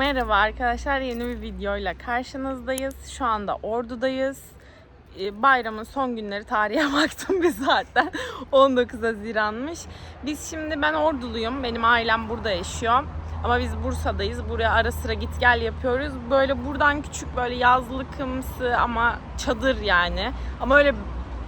Merhaba arkadaşlar yeni bir videoyla karşınızdayız. Şu anda Ordu'dayız. Ee, Bayramın son günleri tarihe baktım bir zaten. 19 Haziran'mış. Biz şimdi ben Orduluyum. Benim ailem burada yaşıyor. Ama biz Bursa'dayız. Buraya ara sıra git gel yapıyoruz. Böyle buradan küçük böyle yazlıkımsı ama çadır yani. Ama öyle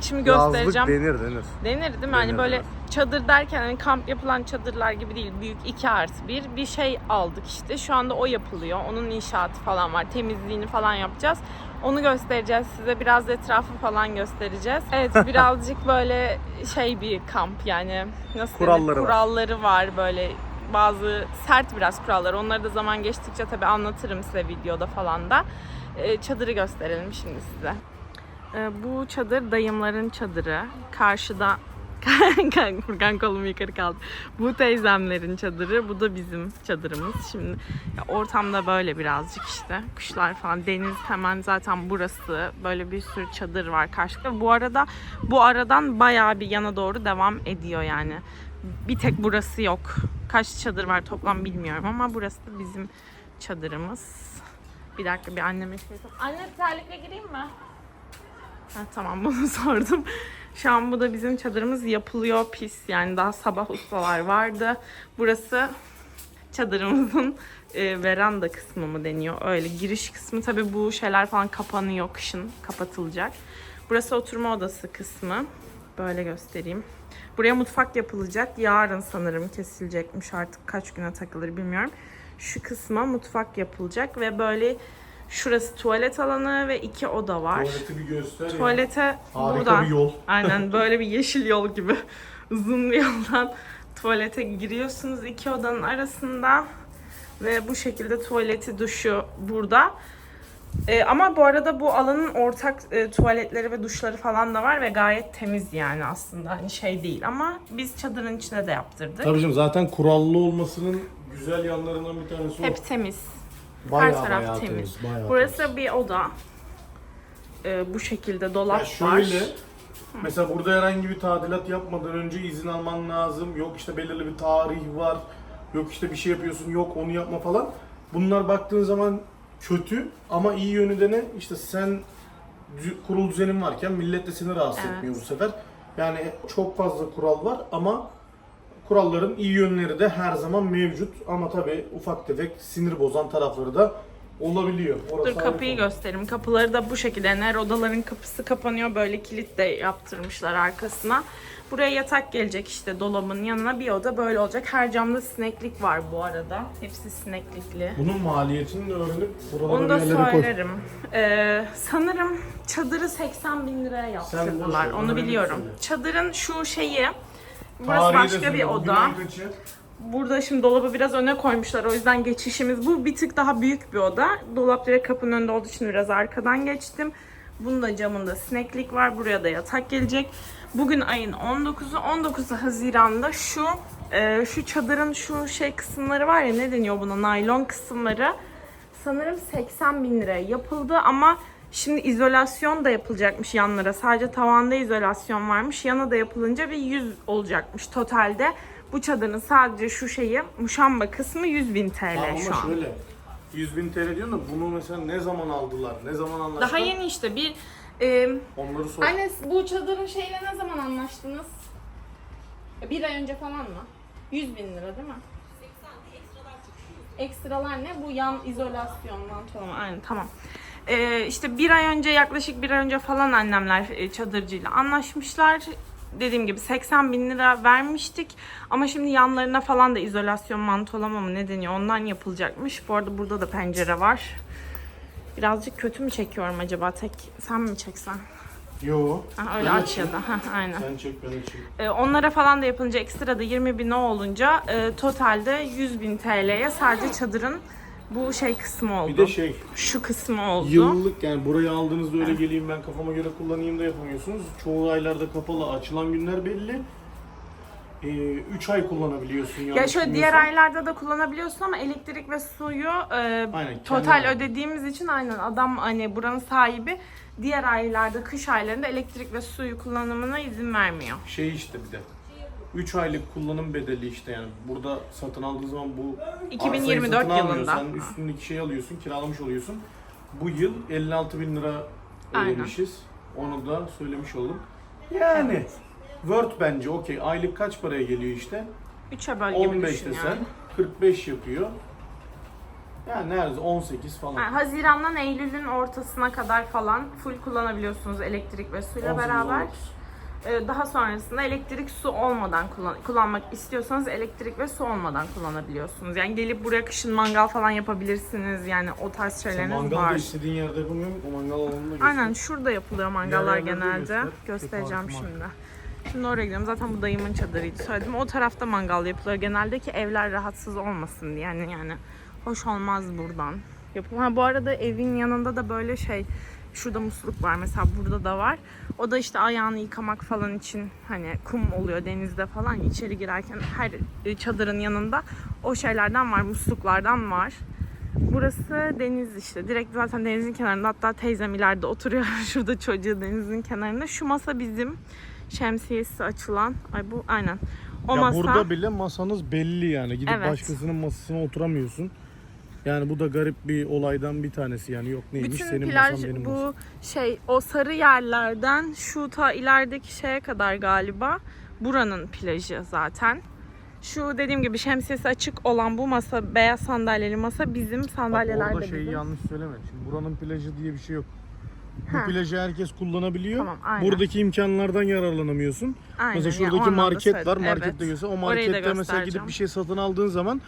şimdi göstereceğim. Yazlık denir denir. Denir değil mi? Hani Denir, böyle evet. çadır derken hani kamp yapılan çadırlar gibi değil. Büyük 2 artı 1 bir şey aldık işte. Şu anda o yapılıyor. Onun inşaatı falan var. Temizliğini falan yapacağız. Onu göstereceğiz size. Biraz etrafı falan göstereceğiz. Evet birazcık böyle şey bir kamp yani. Nasıl denir? Kuralları var. Kuralları var böyle bazı sert biraz kurallar. Onları da zaman geçtikçe tabii anlatırım size videoda falan da. Ee, çadırı gösterelim şimdi size. Ee, bu çadır dayımların çadırı. Karşıda Furkan kolum yukarı kaldı. Bu teyzemlerin çadırı, bu da bizim çadırımız. Şimdi ya ortamda böyle birazcık işte. Kuşlar falan, deniz hemen zaten burası. Böyle bir sürü çadır var karşıda. Bu arada bu aradan bayağı bir yana doğru devam ediyor yani. Bir tek burası yok. Kaç çadır var toplam bilmiyorum ama burası da bizim çadırımız. Bir dakika bir anneme şey. Anne terlikle gireyim mi? Ha, tamam bunu sordum. Şu an bu da bizim çadırımız yapılıyor pis yani daha sabah ustalar vardı. Burası çadırımızın e, veranda kısmı mı deniyor öyle giriş kısmı tabi bu şeyler falan kapanıyor kışın kapatılacak. Burası oturma odası kısmı böyle göstereyim. Buraya mutfak yapılacak yarın sanırım kesilecekmiş artık kaç güne takılır bilmiyorum. Şu kısma mutfak yapılacak ve böyle şurası tuvalet alanı ve iki oda var. Tuvaleti bir göster ya. Tuvalete Harika buradan bir yol. aynen böyle bir yeşil yol gibi uzun bir yoldan tuvalete giriyorsunuz iki odanın arasında ve bu şekilde tuvaleti duşu burada. Ee, ama bu arada bu alanın ortak e, tuvaletleri ve duşları falan da var ve gayet temiz yani aslında hani şey değil ama biz çadırın içine de yaptırdık. Tabii canım zaten kurallı olmasının güzel yanlarından bir tanesi o. Hep temiz. Bayağı, Her taraf bayağı temiz. bayağı Burası temiz. bir oda. Ee, bu şekilde dolap Ya şöyle, var. mesela burada herhangi bir tadilat yapmadan önce izin alman lazım. Yok işte belirli bir tarih var. Yok işte bir şey yapıyorsun, yok onu yapma falan. Bunlar baktığın zaman kötü ama iyi yönü de ne? İşte sen dü- kurul düzenin varken millet de seni rahatsız Evet. etmiyor bu sefer. Yani çok fazla kural var ama kuralların iyi yönleri de her zaman mevcut. Ama tabii ufak tefek sinir bozan tarafları da olabiliyor. Orası Dur kapıyı göstereyim. Kapıları da bu şekilde. Yani her odaların kapısı kapanıyor. Böyle kilit de yaptırmışlar arkasına. Buraya yatak gelecek işte dolabın yanına. Bir oda böyle olacak. Her camda sineklik var bu arada. Hepsi sineklikli. Bunun maliyetini de öğrenip buralara Onu da koy. söylerim. Ee, sanırım çadırı 80 bin liraya yaptırdılar. Onu biliyorum. Çadırın şu şeyi Burası Tarihi de başka bir söyle, bugün oda. ayın kaçı? Burada şimdi dolabı biraz öne koymuşlar. O yüzden geçişimiz bu. Bir tık daha büyük bir oda. Dolap direkt kapının önünde olduğu için biraz arkadan geçtim. Bunun da camında sineklik var. Buraya da yatak gelecek. Bugün ayın 19'u. 19 Haziran'da şu e, şu çadırın şu şey kısımları var ya ne deniyor buna naylon kısımları sanırım 80 bin liraya yapıldı ama şimdi izolasyon da yapılacakmış yanlara. Sadece tavanda izolasyon varmış. Yana da yapılınca bir 100 olacakmış totalde. Bu çadırın sadece şu şeyi muşamba kısmı 100 bin TL Ama şu an. şöyle 100 bin TL diyorsun da bunu mesela ne zaman aldılar, ne zaman anlaştılar? Daha yeni işte bir e, Onları sor. Anne bu çadırın şeyle ne zaman anlaştınız? Bir ay önce falan mı? 100 bin lira değil mi? Ekstralar ne? Bu yan izolasyondan tamam aynen tamam. Ee, işte bir ay önce yaklaşık bir ay önce falan annemler e, çadırcıyla anlaşmışlar. Dediğim gibi 80 bin lira vermiştik. Ama şimdi yanlarına falan da izolasyon mantolama mı ne deniyor ondan yapılacakmış. Bu arada burada da pencere var. Birazcık kötü mü çekiyorum acaba? Tek sen mi çeksen? Yo. Ha, öyle Ben aç ya da. Ha, aynen. Sen çek ben açayım. Ee, onlara falan da yapılınca ekstra da 20 bin olunca e, totalde 100 bin TL'ye sadece çadırın bu şey kısmı oldu. Bir de şey, Şu kısmı oldu. yıllık yani burayı aldığınızda öyle geleyim ben kafama göre kullanayım da yapamıyorsunuz. Çoğu aylarda kapalı, açılan günler belli. 3 ay kullanabiliyorsun Ya şöyle diğer aylarda da kullanabiliyorsun ama elektrik ve suyu e, Aynen, total ödediğimiz için aynen adam hani buranın sahibi diğer aylarda kış aylarında elektrik ve suyu kullanımına izin vermiyor. Şey işte bir de. 3 aylık kullanım bedeli işte yani burada satın aldığın zaman bu 2024 arsayı satın yılında. almıyorsan üstündeki şeyi alıyorsun kiralamış oluyorsun. Bu yıl 56 bin lira Aynen. ödemişiz. Onu da söylemiş oldum. Yani Word bence okey. Aylık kaç paraya geliyor işte? 3'e böl gibi 15 düşün desen yani. 45 yapıyor. Yani neredeyse 18 falan. Yani Haziran'dan Eylül'ün ortasına kadar falan full kullanabiliyorsunuz elektrik ve suyla 18, beraber. 19. Ee, Daha sonrasında elektrik su olmadan kullan kullanmak istiyorsanız elektrik ve su olmadan kullanabiliyorsunuz. Yani gelip buraya kışın mangal falan yapabilirsiniz. Yani o tarz şeyleriniz mangal da var. istediğin yerde yapamıyor musun? O mangal alanını göster. Aynen şurada yapılıyor mangallar Yerlerde genelde. göster. Göstereceğim Farkı var. şimdi. Şimdi oraya gidiyorum. Zaten bu dayımın çadırıydı söyledim. O tarafta mangal yapılıyor genelde ki evler rahatsız olmasın diye. Yani yani hoş olmaz buradan. Yapım. Ha bu arada evin yanında da böyle şey şurada musluk var mesela burada da var. O da işte ayağını yıkamak falan için hani kum oluyor denizde falan içeri girerken her çadırın yanında o şeylerden var musluklardan var. Burası deniz işte. Direkt zaten denizin kenarında. Hatta teyzem ileride oturuyor. Şurada çocuğu denizin kenarında. Şu masa bizim şemsiyesi açılan. Ay bu aynen. O ya masa. burada bile masanız belli yani. Gidip Evet. başkasının masasına oturamıyorsun. Yani bu da garip bir olaydan bir tanesi yani yok neymiş bütün senin plaj masan benim bu masam. şey o sarı yerlerden şu ta ilerideki şeye kadar galiba buranın plajı zaten. Şu dediğim gibi şemsiyesi açık olan bu masa beyaz sandalyeli masa bizim Bak sandalyeler de orada şeyi bizim. yanlış söyleme. Şimdi buranın plajı diye bir şey yok. Bu Ha. plajı herkes kullanabiliyor. Tamam, aynen. Buradaki imkanlardan yararlanamıyorsun. Aynen, Mesela yani o şuradaki anlamda market var. söyledim. Markette Evet. göster. O Orayı da markette mesela gidip göstereceğim. bir şey satın aldığın zaman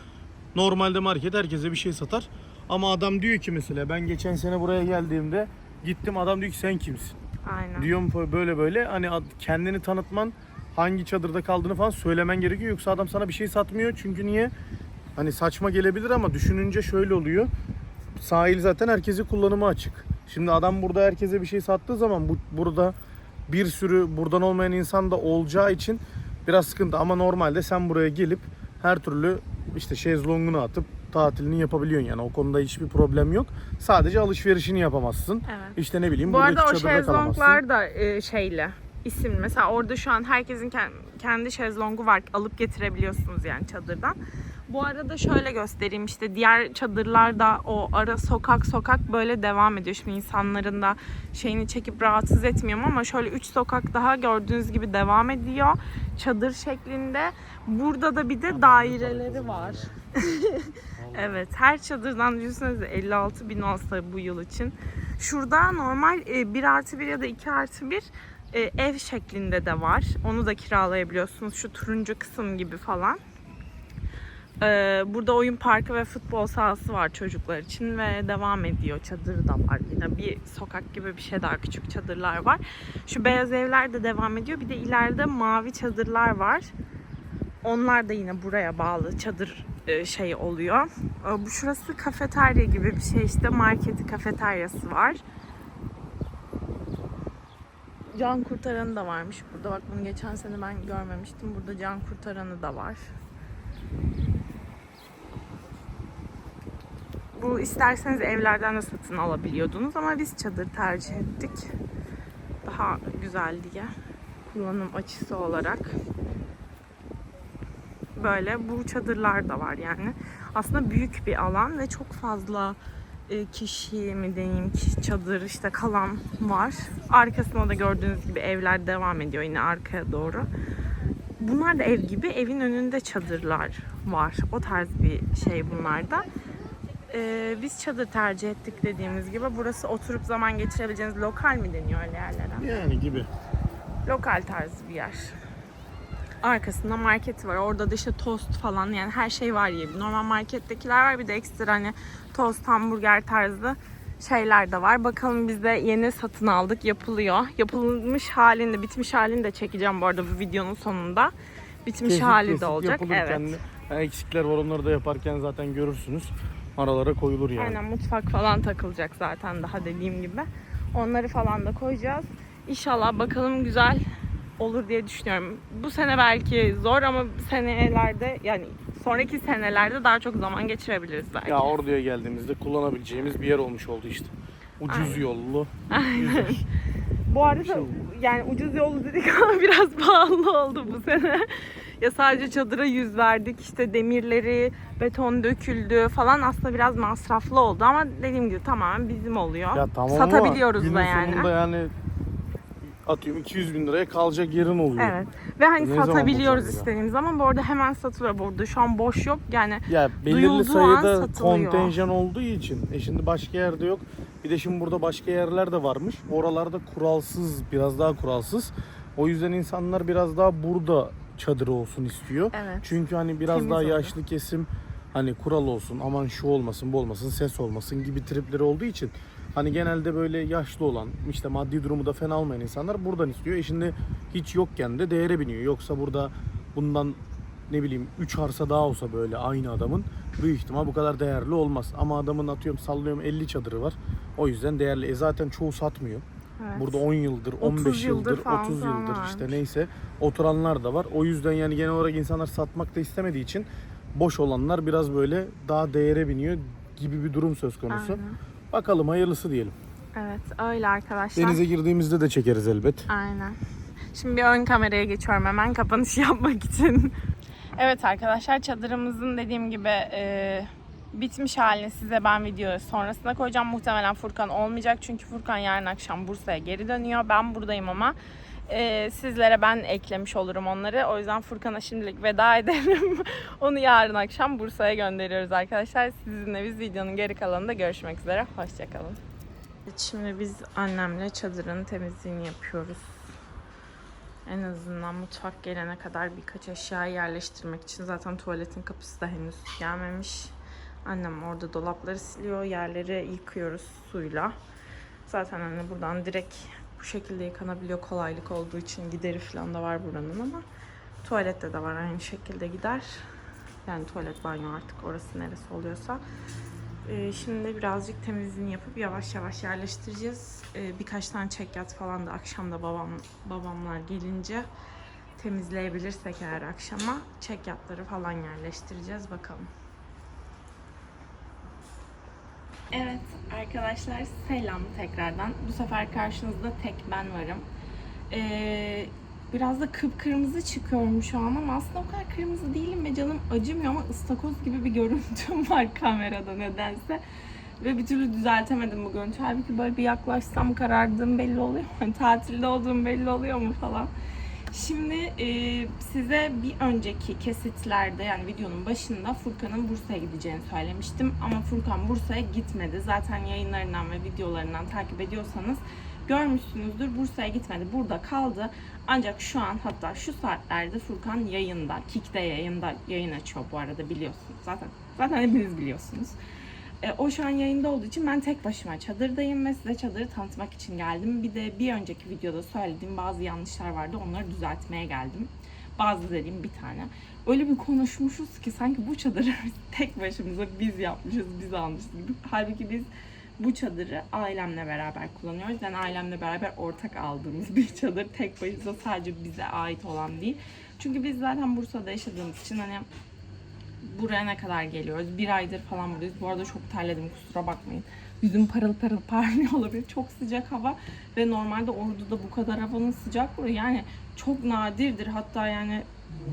normalde market herkese bir şey satar. Ama adam diyor ki mesela ben geçen sene buraya geldiğimde gittim adam diyor ki sen kimsin? Aynen. Diyorum böyle böyle hani kendini tanıtman hangi çadırda kaldığını falan söylemen gerekiyor. Yoksa adam sana bir şey satmıyor. Çünkü niye? Hani saçma gelebilir ama düşününce şöyle oluyor. Sahil zaten herkese kullanıma açık. Şimdi adam burada herkese bir şey sattığı zaman bu burada bir sürü buradan olmayan insan da olacağı için biraz sıkıntı. Ama normalde sen buraya gelip her türlü işte şezlongunu atıp tatilini yapabiliyorsun yani. O konuda hiçbir problem yok. Sadece alışverişini yapamazsın. Evet. İşte ne bileyim Bu arada o şezlonglar da e, şeyle isimli. Mesela orada şu an herkesin ken- kendi şezlongu var. Alıp getirebiliyorsunuz yani çadırdan. Bu arada şöyle göstereyim işte diğer çadırlarda o ara sokak sokak böyle devam ediyor. Şimdi insanların da şeyini çekip rahatsız etmiyorum ama şöyle 3 sokak daha gördüğünüz gibi devam ediyor. Çadır şeklinde. Burada da bir de daireleri var. Evet her çadırdan düşünsenize 56 bin olsa bu yıl için. Şurada normal e, 1 artı 1 ya da 2 artı 1 e, ev şeklinde de var. Onu da kiralayabiliyorsunuz. Şu turuncu kısım gibi falan. E, Burada oyun parkı ve futbol sahası var çocuklar için ve devam ediyor. Çadır da var yine. Bir sokak gibi bir şey daha küçük çadırlar var. Şu beyaz evler de devam ediyor. Bir de ileride mavi çadırlar var. Onlar da yine buraya bağlı çadır e, şey oluyor. E, Bu şurası kafeterya gibi bir şey işte marketi kafeteryası var. Can kurtaranı da varmış burada. Bak bunu geçen sene ben görmemiştim. Burada can kurtaranı da var. Bu isterseniz evlerden de satın alabiliyordunuz ama biz çadır tercih ettik. Daha güzel diye. Kullanım açısı olarak böyle bu çadırlar da var yani. Aslında büyük bir alan ve çok fazla e, kişi mi diyeyim ki çadır işte kalan var. Arkasında da gördüğünüz gibi evler devam ediyor yine arkaya doğru. Bunlar da ev gibi evin önünde çadırlar var. O tarz bir şey bunlar da. E, biz çadır tercih ettik dediğimiz gibi. Burası oturup zaman geçirebileceğiniz lokal mi deniyor öyle yerlere? Yani gibi. lokal tarzı bir yer. Arkasında marketi var. Orada da işte tost falan yani her şey var yiyebilir. Normal markettekiler var bir de ekstra hani tost, hamburger tarzı şeyler de var. Bakalım biz de yeni satın aldık. Yapılıyor. Yapılmış halini, bitmiş halini de çekeceğim bu arada bu videonun sonunda. Bitmiş Kesit hali kesit de olacak. Evet. yani eksikler var onları da yaparken zaten görürsünüz. Aralara koyulur yani. Aynen mutfak falan takılacak zaten daha dediğim gibi. Onları falan da koyacağız. İnşallah bakalım güzel olur diye düşünüyorum. Bu sene belki zor ama senelerde yani sonraki senelerde daha çok zaman geçirebiliriz belki. Ya Ordu'ya geldiğimizde kullanabileceğimiz bir yer olmuş oldu işte. Ucuz Aynen. yollu. Bu arada yani ucuz yolu dedik ama biraz pahalı oldu bu sene. ya sadece çadıra yüz verdik işte demirleri, beton döküldü falan aslında biraz masraflı oldu ama dediğim gibi tamamen bizim oluyor. Ya tamam Satabiliyoruz ama da yani. yani atıyorum 200 bin liraya kalacak yerin oluyor. Evet. Ve hani Ne zaman satabiliyoruz ya? istediğimiz zaman bu arada hemen satılıyor. Burada şu an boş yok yani. Ya belirli sayıda kontenjan olduğu için e şimdi başka yerde yok. Bir de şimdi burada başka yerler de varmış. Oralarda kuralsız, biraz daha kuralsız. O yüzden insanlar biraz daha burada çadırı olsun istiyor. Evet. Çünkü hani biraz Temiz daha yaşlı kesim hani kural olsun, aman şu olmasın, bu olmasın, ses olmasın gibi tripleri olduğu için hani genelde böyle yaşlı olan, işte maddi durumu da fena olmayan insanlar buradan istiyor. E şimdi hiç yokken de değere biniyor. Yoksa burada bundan ne bileyim 3 arsa daha olsa böyle aynı adamın büyük ihtimal bu kadar değerli olmaz. Ama adamın atıyorum sallıyorum 50 çadırı var. O yüzden değerli. E zaten çoğu satmıyor. Evet. Burada 10 yıldır, 30 15 yıldır yıldır, falan 30 falan yıldır varmış. işte neyse oturanlar da var. O yüzden yani genel olarak insanlar satmak da istemediği için boş olanlar biraz böyle daha değere biniyor gibi bir durum söz konusu. Aynen. Bakalım hayırlısı diyelim. Evet öyle arkadaşlar. Denize girdiğimizde de çekeriz elbet. Aynen. Şimdi bir ön kameraya geçiyorum hemen kapanış yapmak için. Evet arkadaşlar çadırımızın dediğim gibi e, bitmiş halini size ben video sonrasında koyacağım. Muhtemelen Furkan olmayacak çünkü Furkan yarın akşam Bursa'ya geri dönüyor. Ben buradayım ama e, sizlere ben eklemiş olurum onları. O yüzden Furkan'a şimdilik veda edelim. Onu yarın akşam Bursa'ya gönderiyoruz arkadaşlar. Sizinle biz videonun geri kalanında görüşmek üzere. Hoşçakalın. Şimdi biz annemle çadırın temizliğini yapıyoruz. En azından mutfak gelene kadar birkaç eşya yerleştirmek için. Zaten tuvaletin kapısı da henüz gelmemiş. Annem orada dolapları siliyor. Yerleri yıkıyoruz suyla. Zaten hani buradan direkt bu şekilde yıkanabiliyor kolaylık olduğu için gideri falan da var buranın ama tuvalette de var aynı şekilde gider. Yani tuvalet banyo artık orası neresi oluyorsa. Ee, şimdi birazcık temizliğini yapıp yavaş yavaş yerleştireceğiz. Ee, birkaç tane çekyat falan da akşam da babam babamlar gelince temizleyebilirsek eğer akşama çekyatları falan yerleştireceğiz bakalım. Evet arkadaşlar selam tekrardan. Bu sefer karşınızda tek ben varım. Ee, biraz da kıpkırmızı çıkıyorum şu an ama aslında o kadar kırmızı değilim ve canım acımıyor ama ıstakoz gibi bir görüntüm var kamerada nedense. Ve bir türlü düzeltemedim bu görüntü. Halbuki böyle bir yaklaşsam karardığım belli oluyor mu? Hani tatilde olduğum belli oluyor mu falan. Şimdi e, size bir önceki kesitlerde yani videonun başında Furkan'ın Bursa'ya gideceğini söylemiştim. Ama Furkan Bursa'ya gitmedi. Zaten yayınlarından ve videolarından takip ediyorsanız görmüşsünüzdür. Bursa'ya gitmedi. Burada kaldı. Ancak şu an hatta şu saatlerde Furkan yayında. Kik'te yayında yayın açıyor bu arada biliyorsunuz. Zaten zaten hepiniz biliyorsunuz. E, o şu an yayında olduğu için ben tek başıma çadırdayım ve size çadırı tanıtmak için geldim. Bir de bir önceki videoda söylediğim bazı yanlışlar vardı. Onları düzeltmeye geldim. Bazı dediğim bir tane. Öyle bir konuşmuşuz ki sanki bu çadırı tek başımıza biz yapmışız, biz almışız gibi. Halbuki biz bu çadırı ailemle beraber kullanıyoruz. Yani ailemle beraber ortak aldığımız bir çadır. Tek başımıza sadece bize ait olan değil. Çünkü biz zaten Bursa'da yaşadığımız için hani buraya ne kadar geliyoruz? Bir aydır falan buradayız. Bu arada çok terledim kusura bakmayın. Yüzüm parıl parıl parlıyor olabilir. Çok sıcak hava ve normalde Ordu'da bu kadar havanın sıcaklığı yani çok nadirdir. Hatta yani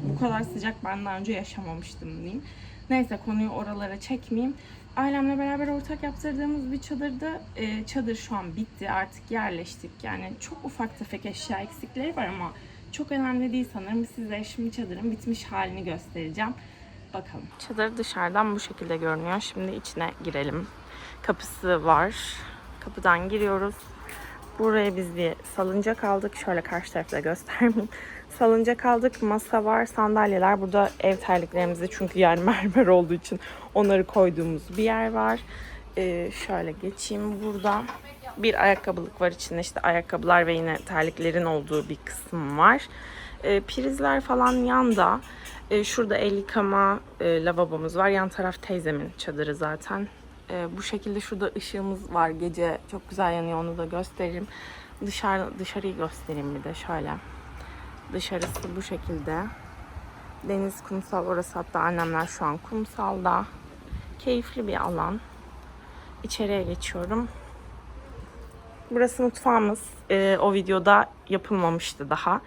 bu kadar sıcak ben daha önce yaşamamıştım diyeyim. Neyse konuyu oralara çekmeyeyim. Ailemle beraber ortak yaptırdığımız bir çadırda e, çadır şu an bitti. Artık yerleştik. Yani çok ufak tefek eşya eksikleri var ama çok önemli değil sanırım. Size şimdi çadırın bitmiş halini göstereceğim. Bakalım. Çadır dışarıdan bu şekilde görünüyor. Şimdi içine girelim. Kapısı var. Kapıdan giriyoruz. Buraya biz bir salıncak aldık. Şöyle karşı tarafta göstermeyeyim. Salıncak aldık. Masa var, sandalyeler. Burada ev terliklerimizi çünkü yer mermer olduğu için onları koyduğumuz bir yer var. Ee, şöyle geçeyim. Burada bir ayakkabılık var içinde. işte ayakkabılar ve yine terliklerin olduğu bir kısım var. Ee, prizler falan yanda. Ee, şurada el yıkama e, lavabomuz var. Yan taraf teyzemin çadırı zaten. Ee, bu şekilde şurada ışığımız var. Gece çok güzel yanıyor. Onu da gösteririm. Dışarı dışarıyı göstereyim bir de şöyle. Dışarısı bu şekilde. Deniz kumsal orası hatta annemler şu an kumsalda. Keyifli bir alan. İçeriye geçiyorum. Burası mutfağımız. Ee, o videoda yapılmamıştı daha.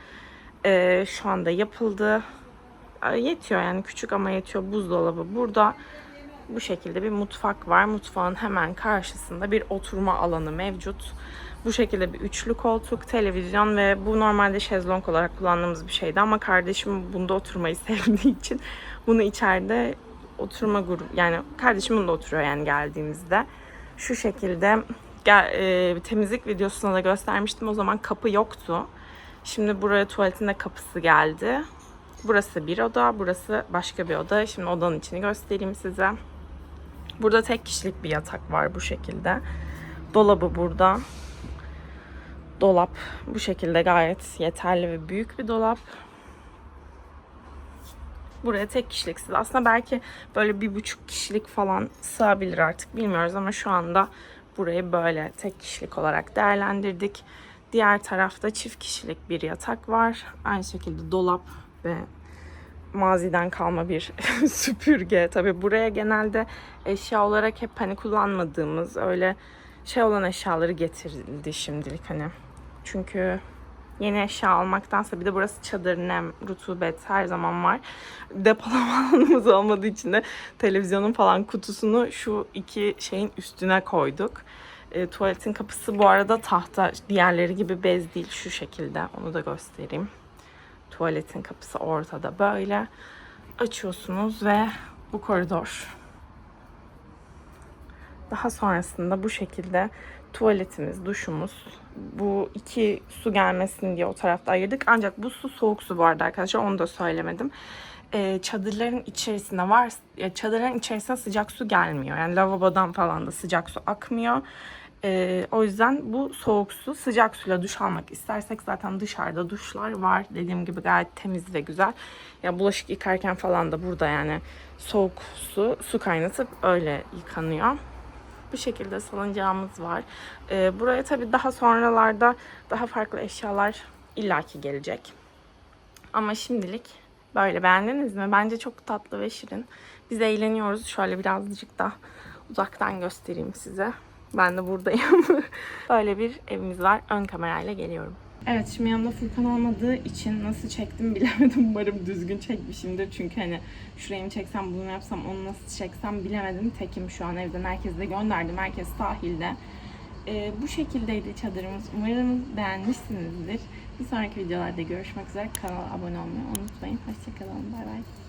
Ee, şu anda yapıldı. e, yetiyor yani küçük ama yetiyor buzdolabı. Burada bu şekilde bir mutfak var. Mutfağın hemen karşısında bir oturma alanı mevcut. Bu şekilde bir üçlü koltuk, televizyon ve bu normalde şezlong olarak kullandığımız bir şeydi ama kardeşim bunda oturmayı sevdiği için bunu içeride oturma grubu yani kardeşim bunda oturuyor yani geldiğimizde. Şu şekilde gel, e, temizlik videosunda da göstermiştim. O zaman kapı yoktu. Şimdi buraya tuvaletin de kapısı geldi. Burası bir oda, burası başka bir oda. Şimdi odanın içini göstereyim size. Burada tek kişilik bir yatak var bu şekilde. Dolabı burada. Dolap bu şekilde gayet yeterli ve büyük bir dolap. Buraya tek kişiliksiz. Aslında belki böyle bir buçuk kişilik falan sığabilir artık bilmiyoruz ama şu anda burayı böyle tek kişilik olarak değerlendirdik. Diğer tarafta çift kişilik bir yatak var. Aynı şekilde dolap ve maziden kalma bir süpürge. Tabii buraya genelde eşya olarak hep hani kullanmadığımız öyle şey olan eşyaları getirildi şimdilik hani. Çünkü yeni eşya almaktansa bir de burası çadır, nem, rutubet her zaman var. Depolama alanımız olmadığı için de televizyonun falan kutusunu şu iki şeyin üstüne koyduk. E, tuvaletin kapısı bu arada tahta. Diğerleri gibi bez değil şu şekilde. Onu da göstereyim. Tuvaletin kapısı ortada böyle. Açıyorsunuz ve bu koridor. Daha sonrasında bu şekilde tuvaletimiz, duşumuz. Bu iki su gelmesin diye o tarafta ayırdık. Ancak bu su soğuk su bu arada arkadaşlar. Onu da söylemedim. Ee, çadırların içerisinde var. Çadırların içerisine sıcak su gelmiyor. Yani lavabodan falan da sıcak su akmıyor. Ee, o yüzden bu soğuk su. Sıcak suyla duş almak istersek zaten dışarıda duşlar var. Dediğim gibi gayet temiz ve güzel. Ya bulaşık yıkarken falan da burada yani soğuk su, su kaynatıp öyle yıkanıyor. Bu şekilde salıncağımız var. Ee, buraya tabii daha sonralarda daha farklı eşyalar illaki gelecek. Ama şimdilik böyle beğendiniz mi? Bence çok tatlı ve şirin. Biz eğleniyoruz. Şöyle birazcık da uzaktan göstereyim size. Ben de buradayım. böyle bir evimiz var. Ön kamerayla geliyorum. Evet şimdi yanımda Furkan olmadığı için nasıl çektim bilemedim. Umarım düzgün çekmişimdir. Çünkü hani şurayı mı çeksem bunu yapsam onu nasıl çeksem bilemedim. Tekim şu an evden herkese de gönderdim. Herkes sahilde. Ee, bu şekildeydi çadırımız. Umarım beğenmişsinizdir. Bir sonraki videolarda görüşmek üzere. Kanala abone olmayı unutmayın. Hoşçakalın. Bay bay.